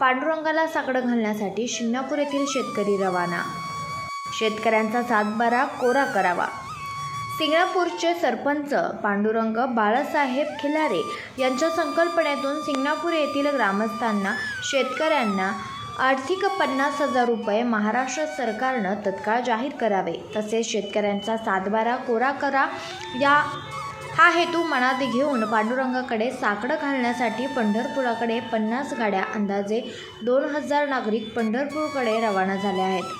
पांडुरंगाला साकडं घालण्यासाठी शिंगणापूर येथील शेतकरी रवाना. शेतकऱ्यांचा सातबारा कोरा करावा. सिंगणापूरचे सरपंच पांडुरंग बाळासाहेब खिलारे यांच्या संकल्पनेतून सिंगणापूर येथील ग्रामस्थांना शेतकऱ्यांना आर्थिक पन्नास हजार रुपये महाराष्ट्र सरकारनं तत्काळ जाहीर करावे. तसेच शेतकऱ्यांचा सातबारा कोरा करा या हा हेतू मनात घेऊन पांडुरंगाकडे साकडं घालण्यासाठी पंढरपुराकडे पन्नास गाड्या अंदाजे दोन हजार नागरिक पंढरपूरकडे रवाना झाले आहेत.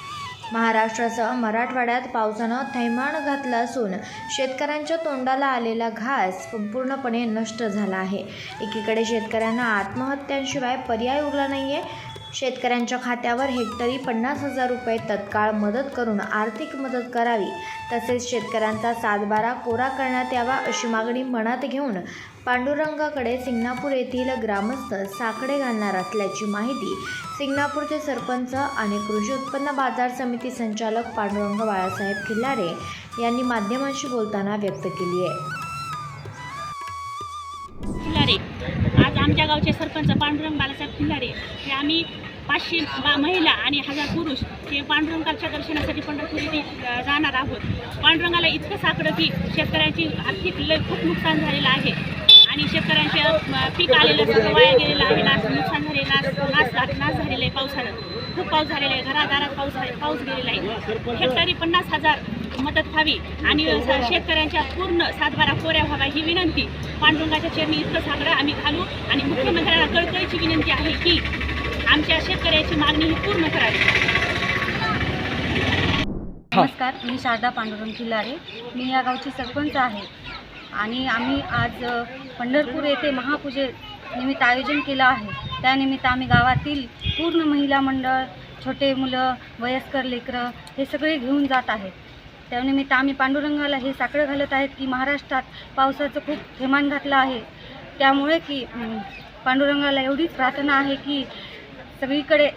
महाराष्ट्रासह मराठवाड्यात पावसानं थैमान घातलं असून शेतकऱ्यांच्या तोंडाला आलेला घास संपूर्णपणे नष्ट झाला आहे. एकीकडे शेतकऱ्यांना आत्महत्यांशिवाय पर्याय उरला नाही आहे शेतकऱ्यांच्या खात्यावर हेक्टरी पन्नास हजार रुपये तत्काळ मदत करून आर्थिक मदत करावी. तसेच शेतकऱ्यांचा सातबारा कोरा करण्यात यावा अशी मागणी मनात घेऊन पांडुरंगाकडे सिंगणापूर येथील ग्रामस्थ साकडे घालणार असल्याची माहिती सिंगणापूरचे सरपंच आणि कृषी उत्पन्न बाजार समिती संचालक पांडुरंग बाळासाहेब खिल्लारे यांनी माध्यमांशी बोलताना व्यक्त केली आहे. गावचे सरपंच पांडुरंग बालासाहेब खिल्लारे हे आम्ही पाचशे बा महिला आणि हजार पुरुष हे पांडुरंगाच्या दर्शनासाठी पंढरपूर येथे जाणार आहोत. पांडुरंगाला इतकं साकडं की शेतकऱ्यांची आर्थिक लय खूप नुकसान झालेलं आहे. आणि शेतकऱ्यांचे पीक आलेलं सगळं वाया गेलेलं आहे. नाश नुकसान झालेलं नाश नाश झा- नाश झालेलं आहे पावसानं खूप पाऊस झालेला आहे. घरादारात पाऊस पाऊस गेलेला आहे. हेक्टरी पन्नास हजार मदत व्हावी. आणि शेतकऱ्यांच्या पूर्ण सातबारा कोऱ्या व्हावा ही विनंती. पांडुरंगाच्या चरणी इतकं साकडं आम्ही घालू. आणि मुख्यमंत्र्यांना कळकळीची विनंती आहे की आमच्या शेतकऱ्याची मागणी ही पूर्ण करावी. नमस्कार मी शारदा पांडुरंग खिल्लारे मी या गावची सरपंच आहे. आणि आम्ही आज पंढरपूर येथे महापूजे निमित्त आयोजन केलं आहे. त्यानिमित्त आम्ही गावातील पूर्ण महिला मंडळ छोटे मुलं वयस्कर लेकरं हे सगळे घेऊन जात आहेत. त्यानिमित्त आम्ही पांडुरंगाला हे साकडं घालत आहेत की महाराष्ट्रात पावसाचं खूप थेमान घातलं आहे. त्यामुळे की पांडुरंगाला एवढीच प्रार्थना आहे की सगळीकडे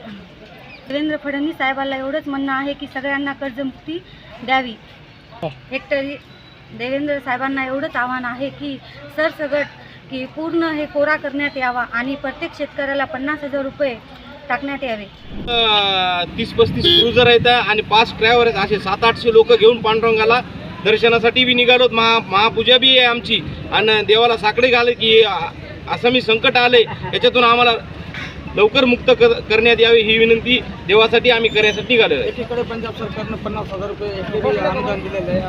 देवेंद्र फडणवीस साहेबाला एवढंच म्हणणं आहे की सगळ्यांना कर्जमुक्ती द्यावी. हेक्टरी देवेंद्र साहेबांना एवढंच आव्हान आहे की सरसगट की पूर्ण हे कोरा करण्यात यावा आणि प्रत्येक शेतकऱ्याला पन्नास हजार रुपये टाकण्यात यावे. तीस पस्तीस क्रुझर आहेत आणि पाच ड्रायव्हर आहेत. असे सात आठशे लोक घेऊन पांडुरंगाला दर्शनासाठी बी निघालोत महा महापूजा बी आहे आमची. आणि देवाला साकडे घाले की असं मी संकट आले याच्यातून आम्हाला लवकर मुक्त कर करण्यात यावे ही विनंती देवासाठी आम्ही करण्यासाठी निघालो आहे. पंजाब सरकारनं पन्नास हजार रुपये अनुदान दिलेलं आहे?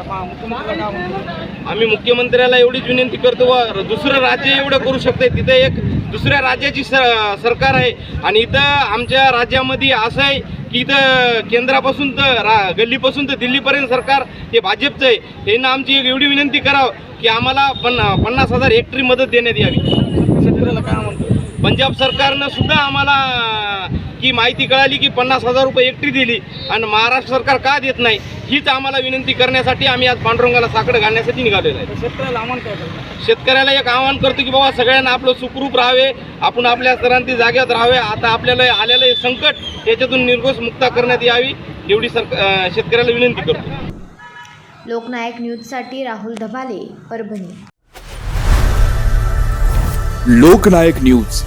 आम्ही मुख्यमंत्र्याला एवढीच विनंती करतो व दुसरं राज्य एवढं करू शकते तिथे एक दुसऱ्या राज्याची सरकार आहे. आणि इथं आमच्या राज्यामध्ये असं आहे की इथं केंद्रापासून तर रा गल्लीपासून तर दिल्लीपर्यंत सरकार हे भाजपचं आहे. त्यांना आमची एक एवढी विनंती करावं की आम्हाला पन्ना पन्नास हजार हेक्टरी मदत देण्यात यावी. शेतकऱ्याला काय म्हणतो? पंजाब सरकारनं सुद्धा आम्हाला की माहिती कळाली की पन्नास हजार रुपये एकटी दिली. आणि महाराष्ट्र सरकार का देत नाही? हीच आम्हाला विनंती करण्यासाठी आम्ही आज पांडुरंगाला साकडं घालण्यासाठी निघालेलो आहे. शेतकऱ्याला आव्हान करतो शेतकऱ्याला एक आवाहन करतो की बाबा सगळ्यांना आपलं सुखरूप राहावे आपण आपल्या सरांती जाग्यात राहावे. आता आपल्याला आलेलं हे संकट याच्यातून निर्घोष मुक्ता करण्यात यावी एवढी सर शेतकऱ्याला विनंती करतो. लोकनायक न्यूजसाठी राहुल धबाले परभणी. लोकनायक न्यूज.